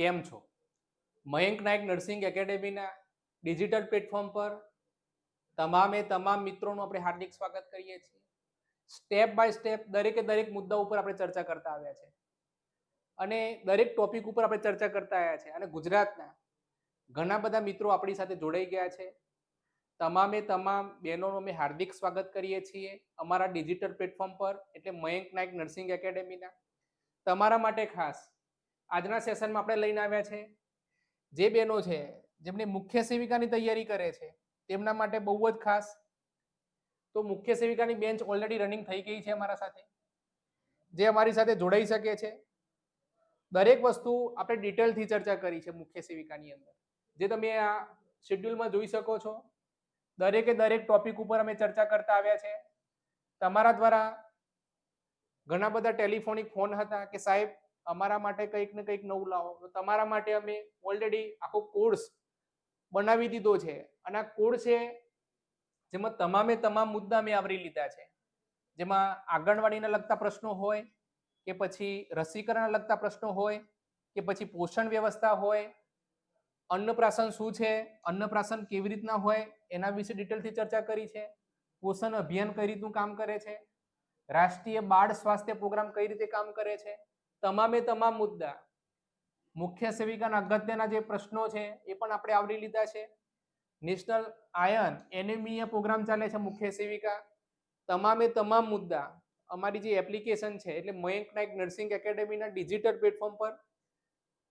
કેમ છો? મયંક નાયક નર્સિંગ એકેડેમીના ડિજિટલ પ્લેટફોર્મ પર તમામે તમામ મિત્રોનું આપણે હાર્દિક સ્વાગત કરીએ છીએ. સ્ટેપ બાય સ્ટેપ દરેકે દરેક મુદ્દા ઉપર આપણે ચર્ચા કરતા આવ્યા છે. અને દરેક ટોપિક ઉપર આપણે ચર્ચા કરતા આવ્યા છે. અને ગુજરાતના ઘણા બધા મિત્રો આપણી સાથે જોડાઈ ગયા છે. તમામે તમામ બહેનોનું અમે હાર્દિક સ્વાગત કરીએ છીએ અમારા ડિજિટલ પ્લેટફોર્મ પર, એટલે મયંક નાયક નર્સિંગ એકેડેમીના. તમારા માટે ખાસ આજના સેશનમાં આપણે લઈને આવ્યા છે. જે બહેનો છે, જેમને મુખ્ય સેવિકાની તૈયારી કરે છે, તેમના માટે બહુ જ ખાસ. તો મુખ્ય સેવિકાની બેન્ચ ઓલરેડી રનિંગ થઈ ગઈ છે અમારા સાથે. જે અમારી સાથે જોડાઈ શકે છે. દરેક વસ્તુ આપણે ડિટેલથી ચર્ચા કરી છે મુખ્ય સેવિકાની અંદર. જે તમે આ શેડ્યુલમાં જોઈ શકો છો. દરેકે દરેક ટોપિક ઉપર અમે ચર્ચા કરતા આવ્યા છે. તમારા દ્વારા ઘણા બધા ટેલિફોનિક ફોન હતા કે સાહેબ અમારા માટે કંઈક ને કંઈક નવું લાવો. તો તમારા માટે અમે ઓલરેડી આખો કોર્સ બનાવી દીધો છે. અને આ કોર્સ છે જેમાં તમામે તમામ મુદ્દા મેં આવરી લીધા છે. જેમાં આંગણવાડીને લગતા પ્રશ્નો હોય, કે પછી રસીકરણ લગતા પ્રશ્નો હોય, કે પછી પોષણ વ્યવસ્થા હોય, અન્નપ્રાશન શું છે, અન્નપ્રાશન કેવી રીતના હોય, એના વિશે ડિટેલથી ચર્ચા કરી છે. પોષણ અભિયાન કઈ રીતનું કામ કરે છે, રાષ્ટ્રીય બાળ સ્વાસ્થ્ય પ્રોગ્રામ કઈ રીતે કામ કરે છે તમામે તમામ મુદ્દા. મુખ્ય સેવિકાના અગત્યના જે પ્રશ્નો છે, એ પણ આપણે આવરી લીધા છે. નેશનલ આયન એનેમિયા પ્રોગ્રામ ચાલે છે મુખ્ય સેવિકા. તમામે તમામ મુદ્દા. અમારી જે એપ્લિકેશન છે, એટલે મયંક નાયક નર્સિંગ એકેડેમીના ડિજિટલ પ્લેટફોર્મ પર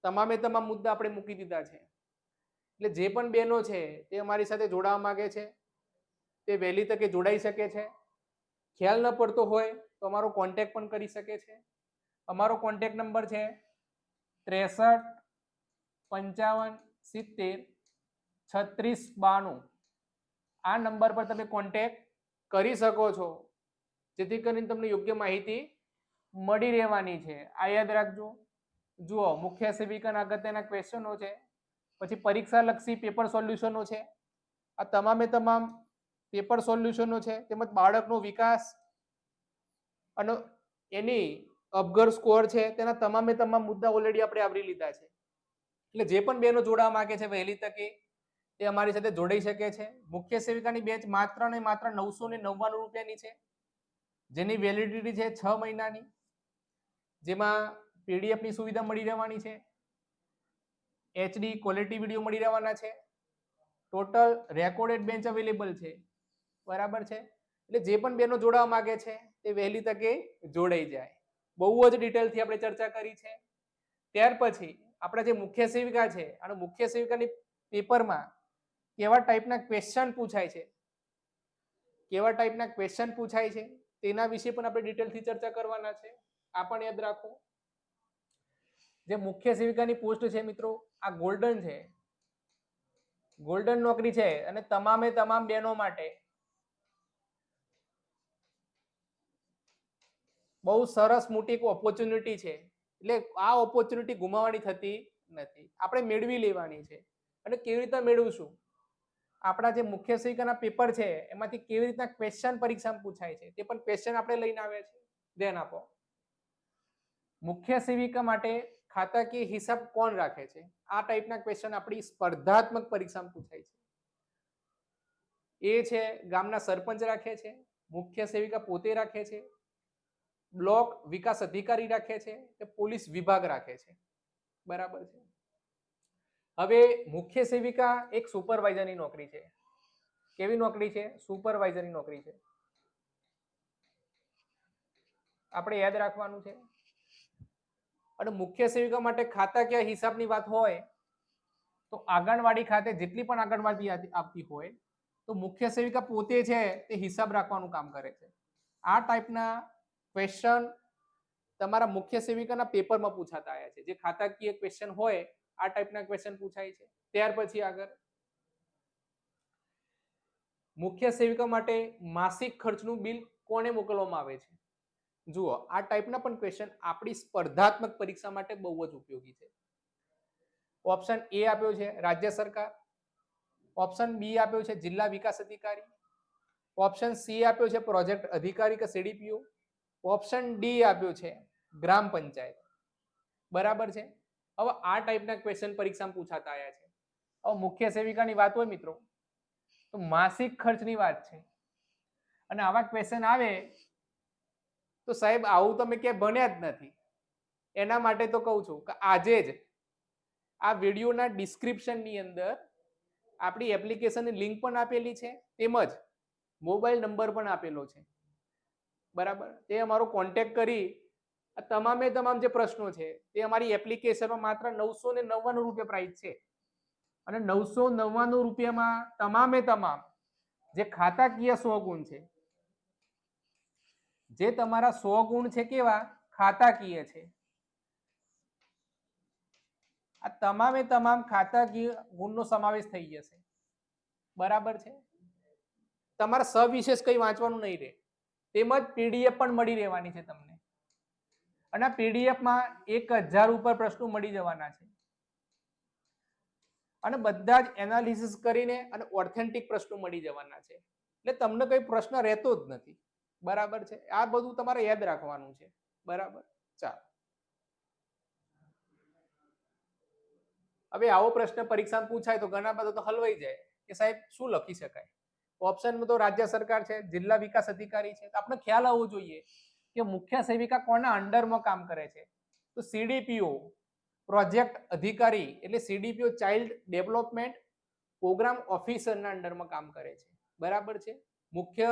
તમામે તમામ મુદ્દા આપણે મૂકી દીધા છે. એટલે જે પણ બહેનો છે, તે અમારી સાથે જોડાવા માગે છે. તે વહેલી તકે જોડાઈ શકે છે. ખ્યાલ ન પડતો હોય તો અમારો કોન્ટેક્ટ પણ કરી શકે છે. અમારો કોન્ટેક્ટ નંબર છે ત્રેસઠ, પંચાવન, સિત્તેર, છત્રીસ, બાણું. આ નંબર પર તમે કોન્ટેક કરી શકો છો, જેથી કરીને તમને યોગ્ય માહિતી મળી રહેવાની છે. આ યાદ રાખજો. જુઓ, મુખ્ય સેવિકાના અગત્યના ક્વેશ્ચનો છે, પછી પરીક્ષા લક્ષી પેપર સોલ્યુશનો છે. આ તમામે તમામ પેપર સોલ્યુશનો છે, તેમજ બાળકનો વિકાસ અને એની અપગર સ્કોર છે, તેના તમામે તમામ મુદ્દા ઓલરેડી આપણે આવરી લીધા છે. એટલે જે પણ બહેનો જોડાવા માંગે છે, વહેલી તકે તે અમારી સાથે જોડાઈ શકે છે. મુખ્ય સેવિકાની બેચ માત્ર ને માત્ર નવસો ને નવ્વાણું રૂપિયાની છે. જેની વેલિડિટી છે છ મહિનાની. જેમાં પીડીએફની સુવિધા મળી રહેવાની છે. એચડી ક્વોલિટી વીડિયો મળી રહેવાના છે. ટોટલ રેકોર્ડેડ બેન્ચ અવેલેબલ છે. બરાબર છે? એટલે જે પણ બહેનો જોડાવા માગે છે, તે વહેલી તકે જોડાઈ જાય. બહુ જ ડિટેલથી આપણે ચર્ચા કરી છે. ત્યાર પછી આપણા જે મુખ્ય સેવિકા છે અને મુખ્ય સેવિકાની પેપરમાં કેવા ટાઈપના ક્વેશ્ચન પૂછાય છે? કેવા ટાઈપના ક્વેશ્ચન પૂછાય છે? તેના વિશે પણ આપણે ડિટેલથી ચર્ચા કરવાના છે. આ પણ યાદ રાખો. જે મુખ્ય સેવિકાની પોસ્ટ છે મિત્રો, આ ગોલ્ડન છે. ગોલ્ડન નોકરી છે અને તમામે તમામ બહેનો માટે બહુ સરસ મોટી એક ઓપોર્ચ્યુનિટી છે. એટલે આ ઓપોર્ચ્યુનિટી ગુમાવવાની થતી નથી. આપણે મેળવી લેવાની છે. અને કેવી રીતના મેળવશું? આપણા જે મુખ્ય સેવિકાના પેપર છે, એમાંથી કેવી રીતના ક્વેશ્ચન પરીક્ષામાં પૂછાય છે, તે પણ ક્વેશ્ચન આપણે લઈને આવ્યા છે ધ્યાન આપો. મુખ્ય સેવિકા માટે ખાતાકીય હિસાબ કોણ રાખે છે? આ ટાઈપના ક્વેશ્ચન આપણી સ્પર્ધાત્મક પરીક્ષામાં પૂછાય છે. એ છે ગામના સરપંચ રાખે છે, મુખ્ય સેવિકા પોતે રાખે છે બ્લોક વિકાસ અધિકારી રાખે છે કે પોલીસ વિભાગ રાખે છે? બરાબર છે. હવે મુખ્ય સેવિકા એક સુપરવાઇઝરની નોકરી છે. કેવી નોકરી છે? સુપરવાઇઝરની નોકરી છે. આપણે યાદ રાખવાનું છે. અને મુખ્ય સેવિકા માટે ખાતાકીય હિસાબની વાત હોય, તો આંગણવાડી ખાતે જેટલી પણ આંગણવાડી આપતી હોય, તો મુખ્ય સેવિકા પોતે છે તે હિસાબ રાખવાનું કામ કરે છે. આ ટાઈપના ક્વેશ્ચન તમારા મુખ્ય સેવિકાના પેપરમાં પૂછાતા આવ્યા છે. જે ખાતાકીય ક્વેશ્ચન હોય, આ ટાઈપના ક્વેશ્ચન પૂછાય છે. ત્યાર પછી આગળ. મુખ્ય સેવિકા માટે માસિક ખર્ચનું બિલ કોને મોકલવામાં આવે છે? જુઓ, આ ટાઈપના પણ ક્વેશ્ચન આપણી સ્પર્ધાત્મક પરીક્ષા માટે બહુ જ ઉપયોગી છે. ઓપ્શન એ આપ્યો છે, રાજ્ય સરકાર. ઓપ્શન બી આપ્યો છે, જિલ્લા વિકાસ અધિકારી. ઓપ્શન સી આપ્યો છે પ્રોજેક્ટ અધિકારી કે સીડીપીઓ ઓપ્શન ડી આપ્યો છે ગ્રામ પંચાયત. બરાબર છે? હવે આ ટાઈપના ક્વેશ્ચન પરીક્ષામાં પૂછાતા આવ્યા છે. હવે મુખ્ય સેવિકાની વાત હોય મિત્રો, તો માસિક ખર્ચની વાત છે. અને આવા ક્વેશ્ચન આવે, તો સાહેબ આવું તમે ક્યાંય ભણ્યા જ નથી. એના માટે તો કહું છું કે આજે જ આ વિડીયોના ડિસ્ક્રિપ્શનની અંદર આપણી એપ્લિકેશનની લિંક પણ આપેલી છે, તેમજ મોબાઈલ નંબર પણ આપેલો છે. બરાબર? તે અમારો કોન્ટેક્ટ કરી આ તમામે તમામ જે પ્રશ્નો છે, તે અમારી એપ્લિકેશનમાં માત્ર નવસો ને નવ્વાણું રૂપિયા પ્રાઇસ છે. અને નવસો નવ્વાણું રૂપિયામાં તમામે તમામ જે ખાતાકીય સો ગુણ છે, જે તમારા સો ગુણ છે કેવા? ખાતાકીય છે. આ તમામે તમામ ખાતાકીય ગુણનો સમાવેશ થઈ જશે. બરાબર છે? તમારે સવિશેષ કંઈ વાંચવાનું નહીં રહે. તેમજ પીડીએફ પણ મળી રહેવાની છે તમને. અને આ પીડીએફમાં એક હજાર ઉપર પ્રશ્નો મળી જવાના છે. અને બધા જ એનાલિસિસ કરીને અને ઓથેન્ટિક પ્રશ્નો મળી જવાના છે. એટલે તમને કોઈ પ્રશ્ન રહેતો જ નથી. બરાબર છે? આ બધું તમારે યાદ રાખવાનું છે. બરાબર? ચાલો. હવે આવો પ્રશ્ન પરીક્ષામાં પૂછાય તો ઘણા બધા તો હલવાઈ જાય કે સાહેબ શું લખી શકાય? ઓપ્શનમાં તો રાજ્ય સરકાર છે, જિલ્લા વિકાસ અધિકારી છે. આપણે ખ્યાલ આવવો જોઈએ કે મુખ્ય સેવિકા કોના અંડરમાં કામ કરે છે? તો સીડીપીઓ પ્રોજેક્ટ અધિકારી એટલે સીડીપીઓ ચાઇલ્ડ ડેવલપમેન્ટ પ્રોગ્રામ ઓફિસરના અંડરમાં કામ કરે છે. બરાબર છે? મુખ્ય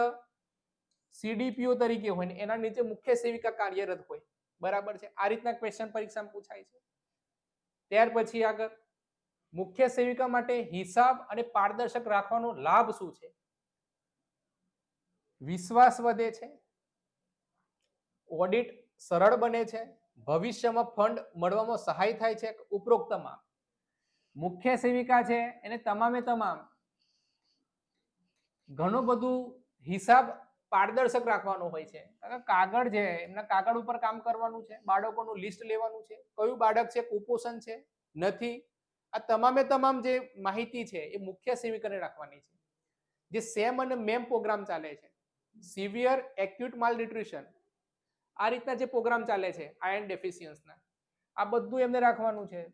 સીડીપીઓ તરીકે હોય ને એના નીચે મુખ્ય સેવિકા કાર્યરત હોય. બરાબર છે? આ રીતના ક્વેશ્ચન પરીક્ષામાં પૂછાય છે. ત્યાર પછી આગળ, મુખ્ય સેવિકા માટે હિસાબ અને પારદર્શક રાખવાનો લાભ શું છે? વિશ્વાસ વધે છે. ઓડિટ સરળ બને છે. ભવિષ્યમાં ફંડ મળવામાં સહાય થાય છે ઉપરોક્ત તમામ મુખ્ય સેવિકા છે એને તમામે તમામ. ઘણું બધું હિસાબ પારદર્શક રાખવાનો હોય છે. કાગળ છે, એમના કાગળ ઉપર કામ કરવાનું છે, બાળકોનું લિસ્ટ લેવાનું છે. કયું બાળક છે, કુપોષણ છે, નથી. આ તમામે તમામ જે માહિતી છે એ મુખ્ય સેવિકાને રાખવાની છે. જે સેમ અને મેમ પ્રોગ્રામ ચાલે છે. સિવિયર એક્યુટ માલ ન્યુટ્રિશન આ રીતના જે પ્રોગ્રામ ચાલે છે આયર્ન ડેફિશિયન્સના આ બધું એમને રાખવાનું છે.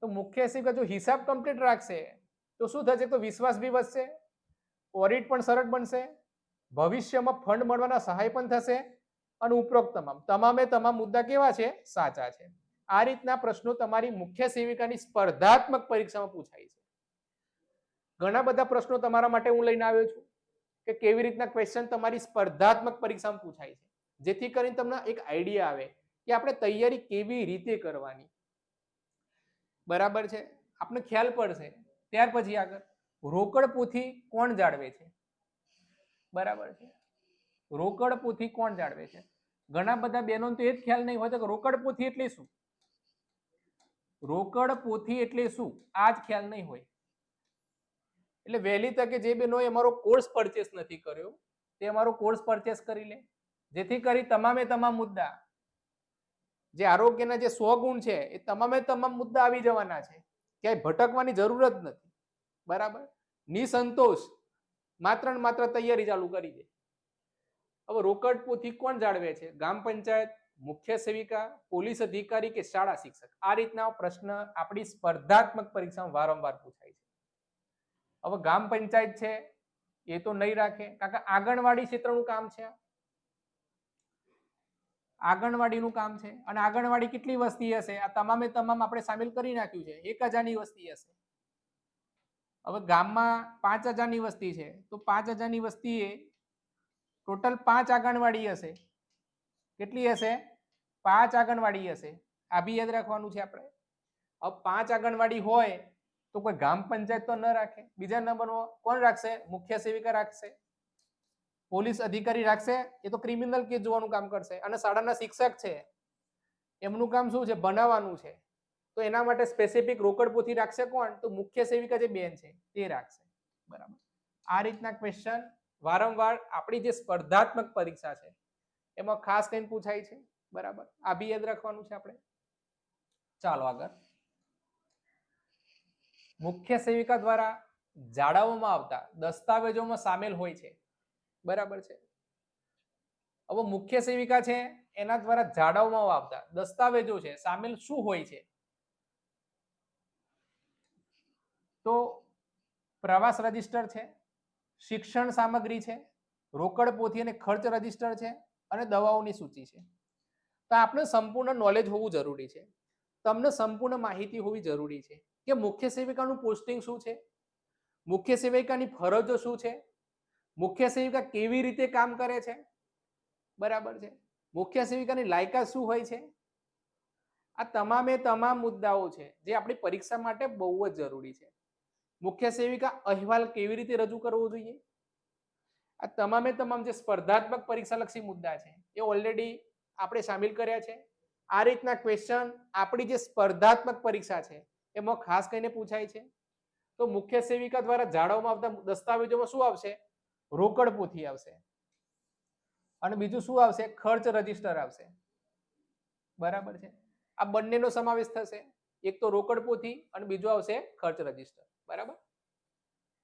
તો મુખ્ય સેવિકા જો હિસાબ કમ્પ્લીટ રાખશે, તો શું થશે? તો વિશ્વાસ બી વધશે ઓડિટ પણ સરળ બનશે, ભવિષ્યમાં ફંડ મળવાના સહાય પણ થશે, અને ઉપરોક્ત તમામ, તમામે તમામ મુદ્દા કેવા છે? સાચા છે. આ રીતના પ્રશ્નો તમારી મુખ્ય સેવિકાની સ્પર્ધાત્મક પરીક્ષામાં પૂછાય છે. ઘણા બધા પ્રશ્નો તમારા માટે હું લઈને આવ્યો છું. કે કેવી રીતના ક્વેશ્ચન તમારી સ્પર્ધાત્મક પરીક્ષામાં પૂછાય છે. જેથી કરીને તમને એક આઈડિયા આવે કે આપણે તૈયારી કેવી રીતે કરવાની. બરાબર છે? આપણે ખ્યાલ પડશે. ત્યાર પછી આગળ. રોકડ પોથી કોણ જાળવે છે? બરાબર છે? રોકડ પોથી કોણ જાળવે છે? ઘણા બધા બહેનો તો એ જ ખ્યાલ નહીં હોય તો રોકડ પોથી એટલે શું? રોકડ પોથી એટલે શું? આ જ ખ્યાલ નહીં હોય. એટલે વહેલી તકે જે બહેનોએ અમારો કોર્સ પરચેસ નથી કર્યો, તે અમારો કોર્સ પરચેસ કરી લે. જેથી કરી તમામે તમામ મુદ્દા, જે આરોગ્યના જે સો ગુણ છે, એ તમામે તમામ મુદ્દા આવી જવાના છે. ક્યાંય ભટકવાની જરૂર જ નથી. બરાબર? નિસંતોષ માત્ર ને માત્ર તૈયારી ચાલુ કરી દે. હવે રોકડ પોથી કોણ જાળવે છે? ગામ પંચાયત, મુખ્ય સેવિકા, પોલીસ અધિકારી કે શાળા શિક્ષક? આ રીતના પ્રશ્ન આપણી સ્પર્ધાત્મક પરીક્ષામાં વારંવાર પૂછાય છે. હવે ગામ પંચાયત છે, એ તો નહીં રાખે. કારણ કે આંગણવાડી ક્ષેત્રનું કામ છે. આંગણવાડીનું કામ છે. અને આંગણવાડી કેટલી વસ્તી હશે? આ તમામે તમામ આપણે સામેલ કરી નાખ્યું છે. એક હજારની વસ્તી હશે. હવે ગામમાં પાંચ હજારની વસ્તી છે. તો પાંચ હજારની વસ્તીએ ટોટલ પાંચ આંગણવાડી હશે. કેટલી હશે? પાંચ આંગણવાડી હશે. આ બી યાદ રાખવાનું છે આપણે. હવે પાંચ આંગણવાડી હોય તો કોઈ ગ્રામ પંચાયત તો ન રાખે. બીજા નંબરમાં કોણ રાખશે? મુખ્ય સેવિકા રાખશે. પોલીસ અધિકારી રાખશે. એ તો ક્રિમિનલ કેસ જોવાનું કામ કરશે. અને શાળાના શિક્ષક છે. એમનું કામ શું છે? બનાવવાનું છે. તો એના માટે સ્પેસિફિક રોકડ પોથી રાખશે કોણ? તો મુખ્ય સેવિકા જે બેન છે, તે રાખશે. બરાબર. આ રીતના ક્વેશ્ચન વારંવાર આપણી જે સ્પર્ધાત્મક પરીક્ષા છે, એમાં ખાસ કરીને પૂછાય છે. બરાબર. આ બી યાદ રાખવાનું છે આપણે. ચાલો આગળ. મુખ્ય સેવિકા દ્વારા જાળવવામાં આવતા દસ્તાવેજોમાં સામેલ હોય છે. બરાબર છે? હવે મુખ્ય સેવિકા છે, એના દ્વારા જાળવવામાં આવતા દસ્તાવેજો છે, સામેલ શું હોય છે? તો પ્રવાસ રજિસ્ટર છે, શિક્ષણ સામગ્રી છે, રોકડ પોથી અને ખર્ચ રજિસ્ટર છે, અને દવાઓની સૂચિ છે. તો આપણે સંપૂર્ણ નોલેજ હોવું જરૂરી છે. તમને સંપૂર્ણ માહિતી હોવી જરૂરી છે. કે મુખ્ય સેવિકાનું પોસ્ટિંગ શું છે? મુખ્ય સેવિકાની ફરજો શું છે? મુખ્ય સેવિકા કેવી રીતે કામ કરે છે? બરાબર છે. મુખ્ય સેવિકાની લાયકાત શું હોય છે? આ તમામે તમામ મુદ્દાઓ છે, જે આપણી પરીક્ષા માટે બહુ જ જરૂરી છે. મુખ્ય સેવિકા અહેવાલ કેવી રીતે રજૂ કરવો જોઈએ? આ તમામે તમામ જે સ્પર્ધાત્મક પરીક્ષાલક્ષી મુદ્દા છે, એ ઓલરેડી આપણે સામેલ કર્યા છે. આ રીતના ક્વેશ્ચન આપણી જે સ્પર્ધાત્મક પરીક્ષા છે એમાં ખાસ કરીને પૂછાય છે. તો મુખ્ય સેવિકા દ્વારા જાળવવામાં આવતા દસ્તાવેજોમાં શું આવશે? રોકડ પોથી આવશે. અને બીજું શું આવશે? ખર્ચ રજિસ્ટર આવશે. બરાબર છે? આ બંનેનો સમાવેશ થશે. એક તો રોકડ પોથી અને બીજું આવશે ખર્ચ રજિસ્ટર. બરાબર?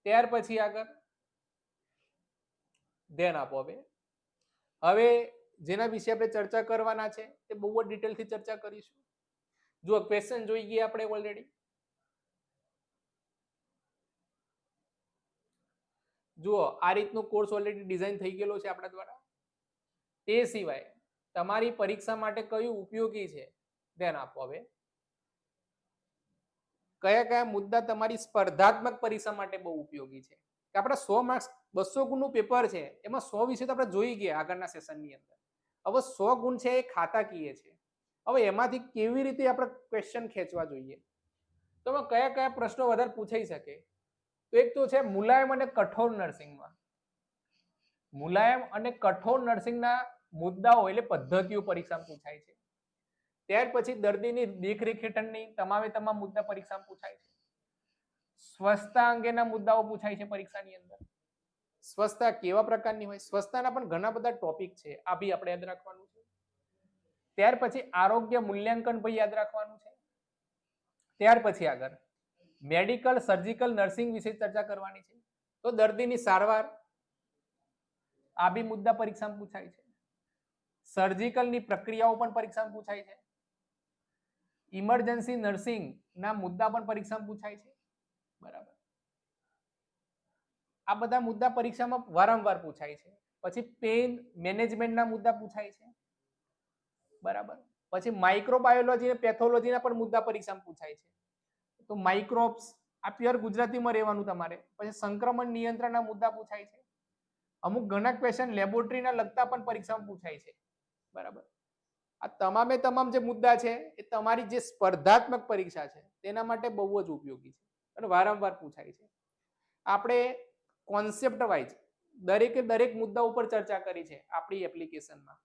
ત્યાર પછી આગળ. ધ્યાન આપો હવે. હવે જેના વિશે આપણે ચર્ચા કરવાના છે તે બહુ જ ડિટેલથી ચર્ચા કરીશું. જો ક્વેશ્ચન જોઈ ગયા આપણે ઓલરેડી જુઓ, આ રીતનો કોર્સ ઓલરેડી ડિઝાઇન થઈ ગયેલો છે આપણા દ્વારા. તે સિવાય તમારી પરીક્ષા માટે કયું ઉપયોગી છે? ધ્યાન આપો હવે. કયા કયા મુદ્દા તમારી સ્પર્ધાત્મક પરીક્ષા માટે બહુ ઉપયોગી છે? કે આપણા સો માર્ક્સ બસો ગુણનું પેપર છે, એમાં સો વિશે તો આપણે જોઈ ગયા આગળના સેશનની અંદર. હવે સો ગુણ છે એ ખાતાકીય છે. હવે એમાંથી કેવી રીતે આપણે ક્વેશ્ચન ખેંચવા જોઈએ? તો કયા કયા પ્રશ્નો વધારે પૂછાઈ શકે? તો એક તો છે મુલાયમ અને કઠોર નર્સિંગમાં મુલાયમ અને કઠોર નર્સિંગના મુદ્દાઓ એટલે પદ્ધતિઓ પરીક્ષામાં પૂછાય છે. ત્યાર પછી દર્દીની દેખરેખ હેઠળની તમામે તમામ મુદ્દા પરીક્ષામાં પૂછાય છે. સ્વસ્થતા અંગેના મુદ્દાઓ પૂછાય છે પરીક્ષાની અંદર. સ્વસ્થતા કેવા પ્રકારની હોય? સ્વસ્થતાના પણ ઘણા બધા ટોપિક છે. આ બી આપણે યાદ રાખવાનું છે. ત્યાર પછી આરોગ્ય મૂલ્યાંકન પણ યાદ રાખવાનું છે. ત્યાર પછી આગળ. મેડિકલ સર્જિકલ નર્સિંગ વિશે ચર્ચા કરવાની છે. તો દર્દીની સારવાર આ બી મુદ્દા પરીક્ષામાં પૂછાય છે. સર્જિકલની પ્રક્રિયાઓ પણ પરીક્ષામાં પૂછાય છે. ઇમરજન્સી નર્સિંગ ના મુદ્દા પણ પરીક્ષામાં પૂછાય છે. બરાબર. આ બધા મુદ્દા પરીક્ષામાં વારંવાર પૂછાય છે. પછી પેઇન મેનેજમેન્ટના મુદ્દા પૂછાય છે. બરાબર. પછી માઇક્રોબાયોલોજી અને પેથોલોજીના પણ મુદ્દા પરીક્ષામાં પૂછાય છે. તો માઇક્રોબ્સ આ પ્યોર ગુજરાતીમાં રહેવાનું તમારે. પછી સંક્રમણ નિયંત્રણના મુદ્દા પૂછાય છે. અમુક ઘણા ક્વેશ્ચન લેબોરેટરીના લગતા પણ પરીક્ષામાં પૂછાય છે. બરાબર? આ તમામે તમામ જે મુદ્દા છે, એ તમારી જે સ્પર્ધાત્મક પરીક્ષા છે, તેના માટે બહુ જ ઉપયોગી છે અને વારંવાર પૂછાય છે. આપણે કોન્સેપ્ટ વાઇઝ દરેકે દરેક મુદ્દા ઉપર ચર્ચા કરી છે આપણી એપ્લિકેશનમાં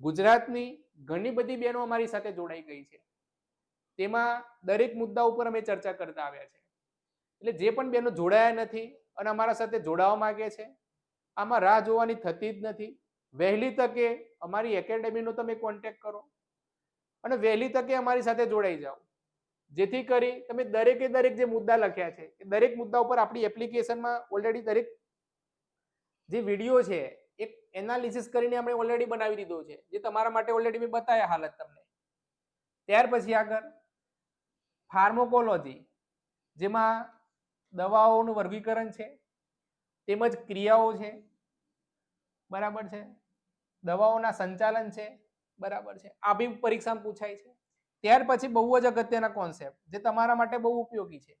ગુજરાતની ઘણી બધી બહેનો અમારી સાથે જોડાઈ ગઈ છે. તેમાં દરેક મુદ્દા ઉપર અમે ચર્ચા કરતા આવ્યા છે. એટલે જે પણ બેનો જોડાયા નથી અને અમારા સાથે જોડાવા માગે છે, આમાં રાહ જોવાની થતી જ નથી. વહેલી તકે અમારી એકેડેમીનો તમે કોન્ટેક્ટ કરો અને વહેલી તકે અમારી સાથે જોડાઈ જાઓ. જેથી કરી તમે દરેકે દરેક જે મુદ્દા લખ્યા છે, એ દરેક મુદ્દા ઉપર આપણી એપ્લિકેશનમાં ઓલરેડી દરેક જે વીડિયો છે, એક એનાલિસિસ કરીને આપણે ઓલરેડી બનાવી દીધો છે. જે તમારા માટે ઓલરેડી મેં બતાવ્યા હાલત તમને. ત્યાર પછી આગળ ફાર્મોકોલોજી, જેમાં દવાઓનું વર્ગીકરણ છે, તેમજ ક્રિયાઓ છે, બરાબર છે? દવાઓના સંચાલન છે, બરાબર છે? આ બી પરીક્ષામાં પૂછાય છે. ત્યાર પછી બહુ જ અગત્યના કોન્સેપ્ટ જે તમારા માટે બહુ ઉપયોગી છે.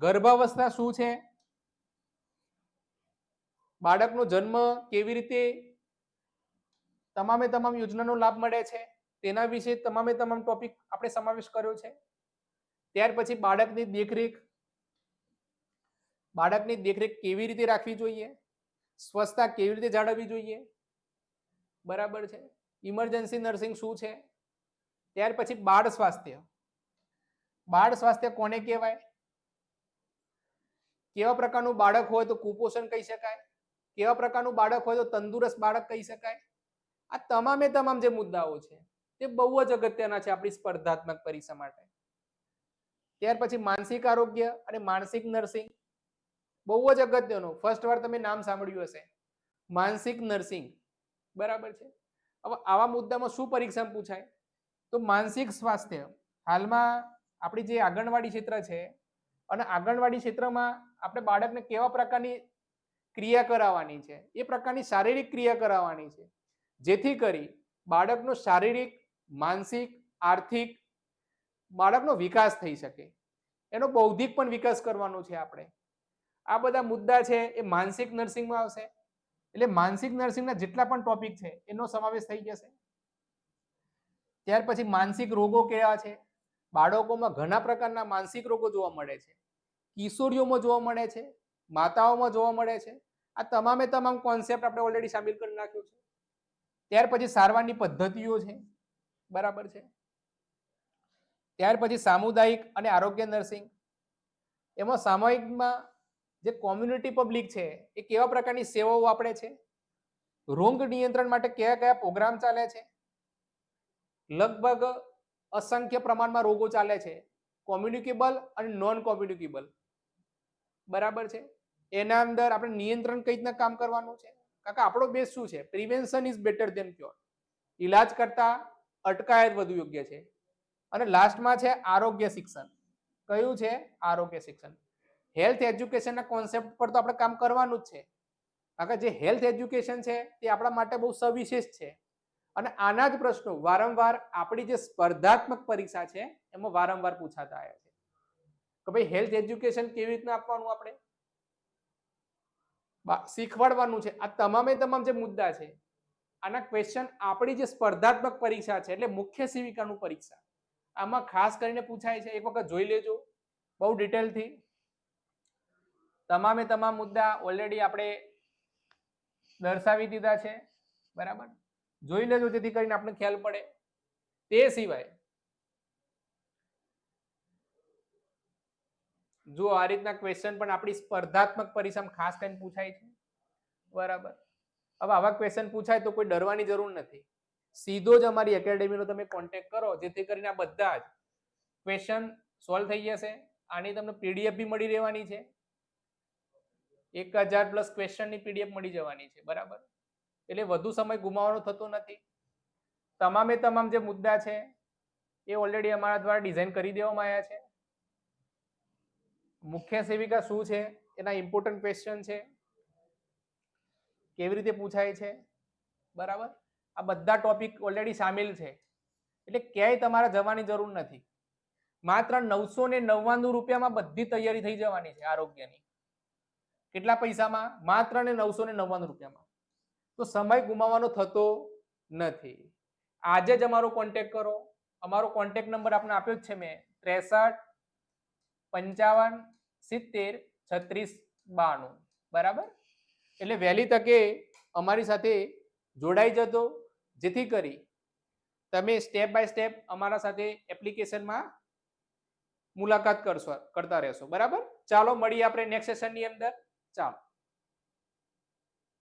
ગર્ભાવસ્થા શું છે? બાળકનો જન્મ કેવી રીતે તમામે તમામ યોજનાનો લાભ મળે છે? તેના વિશે તમામે તમામ ટોપિક આપણે સમાવેશ કર્યો છે. ત્યાર પછી બાળકની દેખરેખ. બાળકની દેખરેખ કેવી રીતે રાખવી જોઈએ? સ્વચ્છતા કેવી રીતે જાળવવી જોઈએ? બરાબર છે? ઇમરજન્સી નર્સિંગ શું છે? ત્યાર પછી બાળ સ્વાસ્થ્ય. બાળ સ્વાસ્થ્ય કોને કહેવાય? કેવા પ્રકારનું બાળક હોય તો કુપોષણ કહી શકાય? કેવા પ્રકારનું બાળક હોય તો તંદુરસ્ત બાળક કહી શકાય? આ તમામે તમામ જે મુદ્દાઓ છે, તે બહુ જ અગત્યના છે આપણી સ્પર્ધાત્મક પરીક્ષા માટે. ત્યાર પછી માનસિક આરોગ્ય અને માનસિક નર્સિંગ બહુ જ અગત્યનું. ફર્સ્ટ વાર તમે નામ સાંભળ્યું હશે. માનસિક નર્સિંગ બરાબર છે? હવે આવા મુદ્દામાં શું પરીક્ષામાં પૂછાય? તો માનસિક સ્વાસ્થ્ય. હાલમાં આપણી જે આંગણવાડી ક્ષેત્ર છે અને આંગણવાડી ક્ષેત્રમાં આપણે બાળકને કેવા પ્રકારની ક્રિયા કરાવવાની છે? એ પ્રકારની શારીરિક ક્રિયા કરાવવાની છે. જેથી કરી બાળકનો શારીરિક, માનસિક, આર્થિક બાળકનો વિકાસ થઈ શકે. એનો બૌદ્ધિક પણ વિકાસ કરવાનો છે આપણે. આ બધા મુદ્દા છે એ માનસિક નર્સિંગમાં આવશે. એટલે માનસિક નર્સિંગના જેટલા પણ ટોપિક છે, એનો સમાવેશ થઈ જશે. ત્યાર પછી માનસિક રોગો કેવા છે? બાળકોમાં ઘણા પ્રકારના માનસિક રોગો જોવા મળે છે. કિશોરીઓમાં જોવા મળે છે, માતાઓમાં જોવા મળે છે. આ તમામે તમામ કોન્સેપ્ટ આપણે ઓલરેડી સામેલ કરી નાખ્યો છે. ત્યાર પછી સારવારની પદ્ધતિઓ છે. બરાબર છે? ત્યાર પછી સામુદાયિક અને આરોગ્ય નર્સિંગ. એમાં સામૂહિકમાં જે કોમ્યુનિટી પબ્લિક છે, એ કેવા પ્રકારની સેવાઓ આપડે છે? રોગ નિયંત્રણ માટે કયા કયા પ્રોગ્રામ ચાલે છે? લગભગ અસંખ્ય પ્રમાણમાં રોગો ચાલે છે. કોમ્યુનિકેબલ અને નોન કોમ્યુનિકેબલ બરાબર છે? એના અંદર આપણે નિયંત્રણ કઈ રીતના કામ કરવાનું છે? કાકા, આપણો બેસ શું છે? Prevention is better than cure ઈલાજ કરતા અટકાયત વધુ યોગ્ય છે. અને લાસ્ટમાં છે આરોગ્ય શિક્ષણ. કયું છે? આરોગ્ય શિક્ષણ. હેલ્થ એજ્યુકેશનના કોન્સેપ્ટ પર તો આપણે કામ કરવાનું જ છે. કારણ જે હેલ્થ એજ્યુકેશન છે તે આપણા માટે બહુ સવિશેષ છે. અને આના જ પ્રશ્નો વારંવાર આપણી જે સ્પર્ધાત્મક પરીક્ષા છે એમાં વારંવાર પૂછાતા આવ્યા છે. કે ભાઈ હેલ્થ એજ્યુકેશન કેવી રીતના આપવાનું આપણે? શીખવાડવાનું છે. આ તમામે તમામ જે મુદ્દા છે, આના ક્વેશ્ચન આપણી જે સ્પર્ધાત્મક પરીક્ષા છે, એટલે મુખ્ય સેવિકાનું પરીક્ષા. આમાં ખાસ કરીને પૂછાય છે, એક વખત જોઈ લેજો, બહુ ડિટેલથી તમામે તમામ મુદ્દા ઓલરેડી આપણે દર્શાવી દીધા છે, બરાબર? જોઈ લેજો, જેથી કરીને આપણે ખ્યાલ પડે. તે સિવાય, જો આ રીતના ક્વેશ્ચન પણ આપણી સ્પર્ધાત્મક પરીક્ષામાં ખાસ કરીને પૂછાય છે, બરાબર? હવે આવા ક્વેશ્ચન પૂછાય તો કોઈ ડરવાની જરૂર નથી. સીધો જ અમારી એકેડેમીનો તમે કોન્ટેક્ટ કરો, જેથી કરીને આ બધા જ ક્વેશ્ચન સોલ્વ થઈ જશે. આની તમને પીડીએફ બી મળી રહેવાની છે. એક હજાર પ્લસ ક્વેશ્ચનની પીડીએફ મળી જવાની છે, બરાબર? એટલે વધુ સમય ગુમાવવાનો થતો નથી. તમામે તમામ જે મુદ્દા છે, એ ઓલરેડી અમારા દ્વારા ડિઝાઇન કરી દેવામાં આવ્યા છે. મુખ્ય સેવિકા શું છે? એના ઇમ્પોર્ટન્ટ ક્વેશ્ચન છે. કેવી રીતે પૂછાય છે? બરાબર? આ બધા ટોપિક ઓલરેડી સામેલ છે. એટલે ક્યાંય તમારે જવાની જરૂર નથી. માત્ર નવસો ને નવ્વાણું રૂપિયામાં બધી તૈયારી થઈ જવાની છે આરોગ્યની. કેટલા પૈસામાં? માત્ર ને નવસો ને નવ્વાણું રૂપિયામાં. તો સમય ગુમાવવાનો થતો નથી. આજે જ અમારો કોન્ટેક કરો. અમારો કોન્ટેક નંબર આપને આપ્યો જ છે મેં. ત્રેસઠ, પંચાવન, સિત્તેર, છત્રીસ, બાણું. બરાબર? એટલે વહેલી તકે અમારી સાથે જોડાઈ જતો જેથી કરી તમે સ્ટેપ બાય સ્ટેપ અમારા સાથે એપ્લિકેશનમાં મુલાકાત કરશો, કરતા રહેશો. બરાબર? ચાલો, મળીએ આપણે નેક્સ્ટ સેશનની અંદર. ચાલો.